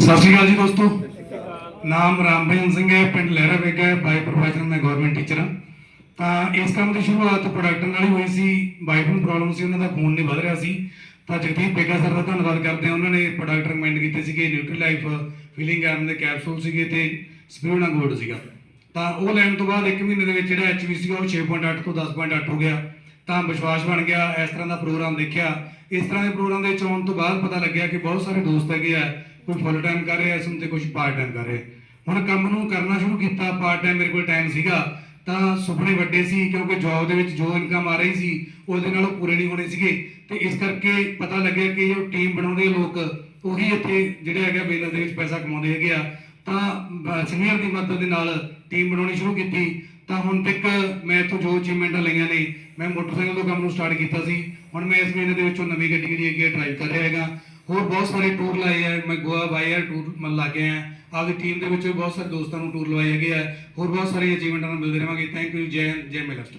ਸਤਿ ਸ਼੍ਰੀ ਅਕਾਲ ਜੀ ਦੋਸਤੋ। ਨਾਮ ਰਾਮਬੇਨ ਸਿੰਘ ਹੈ, ਪਿੰਡ ਲਹਿਰਾ ਵੇਗਾ ਹੈ, ਬਾਈ ਪ੍ਰੋਫੈਸ਼ਨ ਮੈਂ ਗਵਰਨਮੈਂਟ ਟੀਚਰ ਹਾਂ। ਤਾਂ ਇਸ ਕੰਮ ਦੀ ਸ਼ੁਰੂਆਤ ਪ੍ਰੋਡਕਟ ਨਾਲ ਹੀ ਹੋਈ ਸੀ। ਵਾਈਫ ਨੂੰ ਪ੍ਰੋਬਲਮ ਸੀ, ਉਹਨਾਂ ਦਾ ਫੋਨ ਨਹੀਂ ਵੱਧ ਰਿਹਾ ਸੀ। ਤਾਂ ਜਗਦੀਪ ਬੇਗਾ ਸਰ ਦਾ ਧੰਨਵਾਦ ਕਰਦੇ ਹਾਂ, ਉਹਨਾਂ ਨੇ ਪ੍ਰੋਡਕਟ ਰეკਮੈਂਡ ਕੀਤੇ ਸੀਗੇ ਨਿਊਟਰੀ ਲਾਈਫ ਫੀਲਿੰਗ ਆਰਮ ਦੇ ਕੈਪਸੂਲ ਸੀਗੇ ਤੇ ਸਪਿਰੂਨਾ ਗੋਲਡ ਸੀਗਾ। ਤਾਂ ਉਹ ਲੈਣ ਤੋਂ ਬਾਅਦ 1 ਮਹੀਨੇ ਦੇ ਵਿੱਚ ਜਿਹੜਾ ਐਚਵੀ ਸੀਗਾ, ਉਹ 6.8 ਤੋਂ 10.8 ਹੋ ਗਿਆ। ਤਾਂ ਵਿਸ਼ਵਾਸ ਬਣ ਗਿਆ, ਇਸ ਤਰ੍ਹਾਂ ਦਾ ਪ੍ਰੋਗਰਾਮ ਦੇਖਿਆ। ਇਸ ਤਰ੍ਹਾਂ ਦੇ ਪ੍ਰੋਗਰਾਮ ਦੇ ਵਿੱਚ ਆਉਣ ਤੋਂ ਬਾਅਦ ਪਤਾ ਲੱਗਿਆ ਕਿ ਬਹੁਤ ਸਾਰੇ ਦੋਸਤ ਹੈਗੇ ਆ ਕੋਈ ਫੁੱਲ ਟਾਈਮ ਕਰ ਰਿਹਾ, ਇਸ ਨੂੰ ਤੇ ਕੁਝ ਪਾਰਟ ਟਾਈਮ ਕਰ ਰਿਹਾ। ਹੁਣ ਕੰਮ ਨੂੰ ਕਰਨਾ ਸ਼ੁਰੂ ਕੀਤਾ ਪਾਰਟ ਟਾਈਮ ਮੇਰੇ ਕੋਲ ਟਾਈਮ ਸੀਗਾ, ਤਾਂ ਸੁਪਨੇ ਵੱਡੇ ਸੀ, ਕਿਉਂਕਿ ਜੌਬ ਦੇ ਵਿੱਚ ਜੋ ਇਨਕਮ ਆ ਰਹੀ ਸੀ, ਉਹਦੇ ਨਾਲ ਉਹ ਪੂਰੇ ਨਹੀਂ ਹੋਣੇ ਸੀਗੇ। ਤੇ ਇਸ ਕਰਕੇ ਪਤਾ ਲੱਗਿਆ ਕਿ ਜੋ ਟੀਮ ਬਣਾਉਂਦੇ ਆ ਲੋਕ, ਉਹੀ ਇੱਥੇ ਜਿਹੜੇ ਹੈਗੇ ਬਿਜ਼ਨਸ ਦੇ ਵਿੱਚ ਪੈਸਾ ਕਮਾਉਂਦੇ ਹੈਗੇ ਆ। ਤਾਂ ਸੀਨੀਅਰ ਦੀ ਮਦਦ ਦੇ ਨਾਲ ਟੀਮ ਬਣਾਉਣੀ ਸ਼ੁਰੂ ਕੀਤੀ। ਤਾਂ ਹੁਣ ਤੱਕ ਮੈਂ ਇੱਥੋਂ ਜੋ ਅਚੀਵਮੈਂਟਾਂ ਲਈਆਂ ਨੇ, ਮੈਂ ਮੋਟਰਸਾਈਕਲ ਤੋਂ ਕੰਮ ਨੂੰ ਸਟਾਰਟ ਕੀਤਾ ਸੀ। ਹੁਣ ਮੈਂ ਇਸ ਮਹੀਨੇ ਦੇ ਵਿੱਚੋਂ ਨਵੀਂ ਗੱਡੀ ਜਿਹੜੀ ਹੈਗੀ ਡਰਾਈਵ ਕਰ ਰਿਹਾ ਹੈਗਾ। ਹੋਰ ਬਹੁਤ ਸਾਰੇ ਟੂਰ ਲਾਏ ਆ। ਮੈਂ ਗੋਆ ਬਾਈ 에ਅਰ ਟੂਰ ਮਨ ਲਾ ਕੇ ਆਪਦੀ ਟੀਮ ਦੇ ਵਿੱਚ ਬਹੁਤ ਸਾਰੇ ਦੋਸਤਾਂ ਨੂੰ ਟੂਰ ਲਵਾਏ ਹੈਗੇ ਆ। ਹੋਰ ਬਹੁਤ ਸਾਰੇ ਅਚੀਵਮੈਂਟਾਂ ਨੂੰ ਮਿਲਦੇ ਰਹਾਂਗੇ। ਥੈਂਕ ਯੂ ਜੈ ਜੈ ਮਿਲਸਟਰ